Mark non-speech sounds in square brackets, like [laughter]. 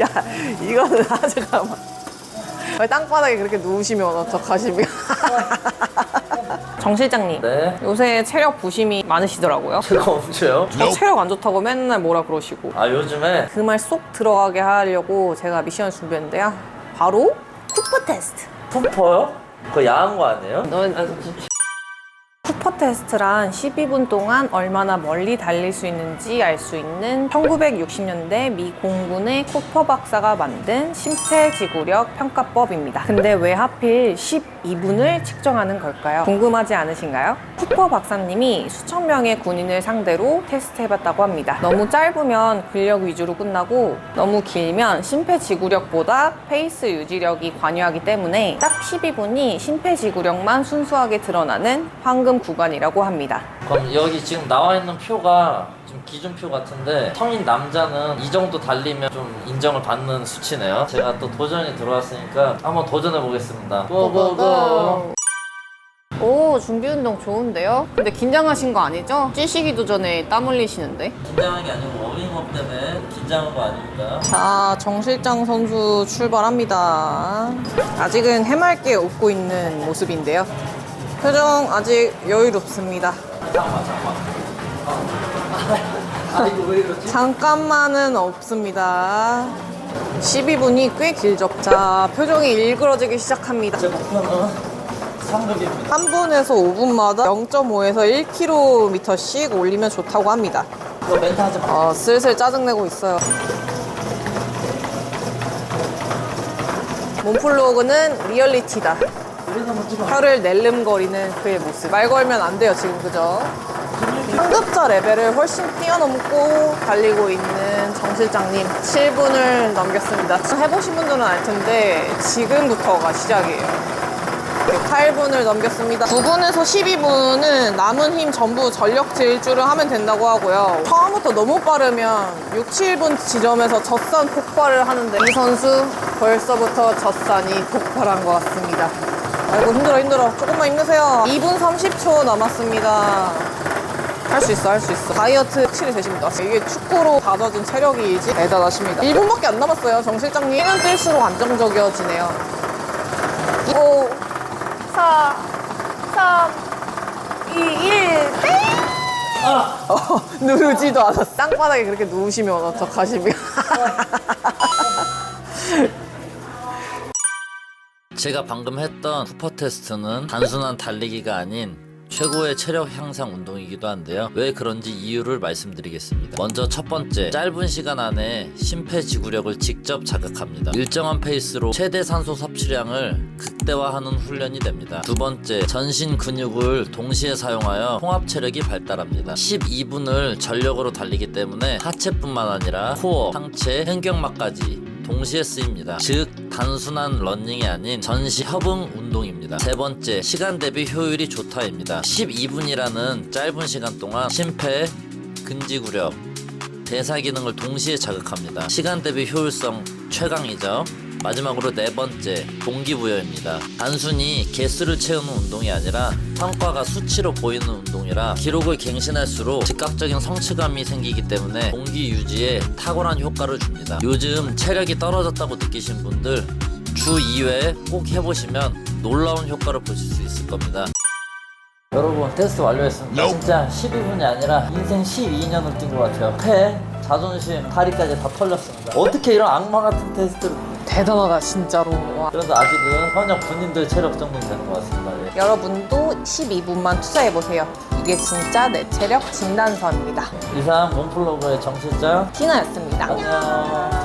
야, 이거는 아 잠깐만. 왜 땅바닥에 그렇게 누우시면 어떡하십니까? [laughs] 정 실장님. 네. 요새 체력 부심이 많으시더라고요. 제가 언제요? 저 체력 안 좋다고 맨날 뭐라 그러시고. 아 요즘에 그 말 쏙 들어가게 하려고 제가 미션을 준비했는데요. 바로 쿠퍼 테스트. 푸퍼요? 그거 야한 거 아니에요? 넌 쿠퍼 테스트란 12분 동안 얼마나 멀리 달릴 수 있는지 알 수 있는 1960년대 미 공군의 쿠퍼 박사가 만든 심폐지구력 평가법입니다. 근데 왜 하필 12분을 측정하는 걸까요? 궁금하지 않으신가요? 쿠퍼 박사님이 수천 명의 군인을 상대로 테스트해봤다고 합니다. 너무 짧으면 근력 위주로 끝나고 너무 길면 심폐지구력보다 페이스 유지력이 관여하기 때문에 딱 12분이 심폐지구력만 순수하게 드러나는 황금 구간이라고 합니다. 그럼 여기 지금 나와 있는 표가 좀 기준표 같은데 성인 남자는 이 정도 달리면 좀 인정을 받는 수치네요. 제가 또 도전이 들어왔으니까 한번 도전해 보겠습니다. 고고고. 오 준비 운동 좋은데요? 근데 긴장하신 거 아니죠? 찌시기도 전에 땀 흘리시는데. 긴장한 게 아니고 워밍업 때문에 긴장한 거 아닙니까? 자, 정실장 선수 출발합니다. 아직은 해맑게 웃고 있는 모습인데요. 표정 아직 여유롭습니다. 잠깐만 잠깐만. 아 이거 왜 이러지? 잠깐만은 없습니다. 12분이 꽤 길죠. 자, 표정이 일그러지기 시작합니다. 제 목표는 3급입니다. 3분에서 5분마다 0.5에서 1km씩 올리면 좋다고 합니다. 이거 멘트 하지 마. 어, 슬슬 짜증내고 있어요. 몸플로그는 리얼리티다. 혀를 낼름거리는 그의 모습. 말 걸면 안 돼요, 지금 그죠? 상급자 레벨을 훨씬 뛰어넘고 달리고 있는 정 실장님 7분을 넘겼습니다. 해보신 분들은 알 텐데 지금부터가 시작이에요. 8분을 넘겼습니다. 9분에서 12분은 남은 힘 전부 전력 질주를 하면 된다고 하고요. 처음부터 너무 빠르면 6, 7분 지점에서 젖산 폭발을 하는데 이 선수 벌써부터 젖산이 폭발한 것 같습니다. 아이고 힘들어 힘들어. 조금만 힘내세요. 2분 30초 남았습니다. 할 수 있어 할 수 있어. 다이어트 확실히 되십니다 이게 축구로 다져진 체력이지 대단하십니다. 1분밖에 안 남았어요 정 실장님. 뛰면 뛸수록 안정적이어지네요. 5 4 3 2 1 땡! 어, [laughs] 누르지도 않았어. 땅바닥에 그렇게 누우시면 어떡하십니까 제가 방금 했던 쿠퍼 테스트는 단순한 달리기가 아닌 최고의 체력 향상 운동이기도 한데요. 왜 그런지 이유를 말씀드리겠습니다. 먼저 첫 번째, 짧은 시간 안에 심폐지구력을 직접 자극합니다. 일정한 페이스로 최대 산소 섭취량을 극대화하는 훈련이 됩니다. 두 번째, 전신 근육을 동시에 사용하여 통합 체력이 발달합니다. 12분을 전력으로 달리기 때문에 하체뿐만 아니라 코어, 상체, 횡격막까지 동시에 쓰입니다. 즉 단순한 러닝이 아닌 전시 협응 운동입니다. 세 번째 시간 대비 효율이 좋다입니다. 12분이라는 짧은 시간 동안 심폐, 근지구력, 대사 기능을 동시에 자극합니다. 시간 대비 효율성 최강이죠. 마지막으로 네 번째 동기부여입니다. 단순히 개수를 채우는 운동이 아니라 성과가 수치로 보이는 운동이라 기록을 갱신할수록 즉각적인 성취감이 생기기 때문에 동기 유지에 탁월한 효과를 줍니다. 요즘 체력이 떨어졌다고 느끼신 분들 주 2회 꼭 해보시면 놀라운 효과를 보실 수 있을 겁니다. 여러분 테스트 완료했습니다. 진짜 12분이 아니라 인생 12년을 뛴 것 같아요. 폐, 자존심, 다리까지 다 털렸습니다. 어떻게 이런 악마 같은 테스트를 대단하다 진짜로 와. 그래도 아직은 현역 군인들 체력 정도는 되는 것 같습니다. 예. 여러분도 12분만 투자해보세요. 이게 진짜 내 체력 진단서입니다. 이상 몸플로그의 정실장 티나였습니다. 안녕.